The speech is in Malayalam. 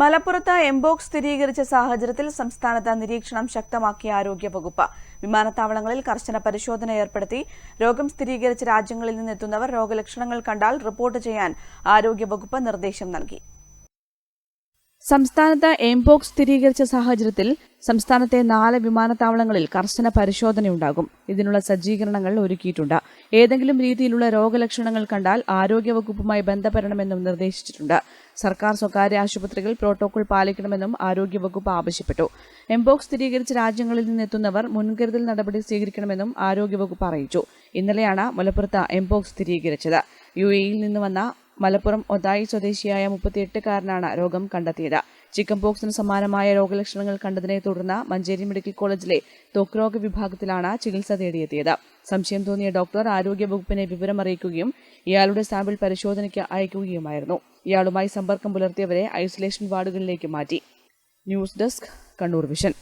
മലപ്പുറത്ത് എംബോക്സ് സ്ഥിരീകരിച്ച സാഹചര്യത്തിൽ സംസ്ഥാനത്ത് നിരീക്ഷണം ശക്തമാക്കിയ ആരോഗ്യവകുപ്പ് വിമാനത്താവളങ്ങളിൽ കർശന പരിശോധന ഏർപ്പെടുത്തി രോഗം സ്ഥിരീകരിച്ച രാജ്യങ്ങളിൽ നിന്നെത്തുന്നവർ രോഗലക്ഷണങ്ങൾ കണ്ടാൽ റിപ്പോർട്ട് ചെയ്യാൻ ആരോഗ്യവകുപ്പ് നിർദ്ദേശം നൽകി. സംസ്ഥാനത്ത് എംപോക്സ് സ്ഥിരീകരിച്ച സാഹചര്യത്തിൽ സംസ്ഥാനത്തെ നാല് വിമാനത്താവളങ്ങളിൽ കർശന പരിശോധനയുണ്ടാകും. ഇതിനുള്ള സജ്ജീകരണങ്ങൾ ഒരുക്കിയിട്ടുണ്ട്. ഏതെങ്കിലും രീതിയിലുള്ള രോഗലക്ഷണങ്ങൾ കണ്ടാൽ ആരോഗ്യവകുപ്പുമായി ബന്ധപ്പെടണമെന്നും നിർദ്ദേശിച്ചിട്ടുണ്ട്. സർക്കാർ സ്വകാര്യ ആശുപത്രികൾ പ്രോട്ടോകോൾ പാലിക്കണമെന്നും ആരോഗ്യവകുപ്പ് ആവശ്യപ്പെട്ടു. എംപോക്സ് സ്ഥിരീകരിച്ച രാജ്യങ്ങളിൽ നിന്നെത്തുന്നവർ മുൻകരുതൽ നടപടി സ്വീകരിക്കണമെന്നും ആരോഗ്യവകുപ്പ് അറിയിച്ചു. ഇന്നലെയാണ് മലപ്പുറത്ത് എംപോക്സ് സ്ഥിരീകരിച്ചത്. യു എയിൽ നിന്ന് വന്ന മലപ്പുറം ഒതായി സ്വദേശിയായ മുപ്പത്തിയെട്ടുകാരനാണ് രോഗം കണ്ടെത്തിയത്. ചിക്കൻ പോക്സിന് സമാനമായ രോഗലക്ഷണങ്ങൾ കണ്ടതിനെ തുടർന്ന് മഞ്ചേരി മെഡിക്കൽ കോളേജിലെ ത്വക്രോഗ വിഭാഗത്തിലാണ് ചികിത്സ തേടിയെത്തിയത്. സംശയം തോന്നിയ ഡോക്ടർ ആരോഗ്യ വകുപ്പിനെ വിവരം അറിയിക്കുകയും ഇയാളുടെ സാമ്പിൾ പരിശോധനയ്ക്ക് അയക്കുകയുമായിരുന്നു. ഇയാളുമായി സമ്പർക്കം പുലർത്തിയവരെ ഐസൊലേഷൻ വാർഡുകളിലേക്ക് മാറ്റി. News desk Kannur vision.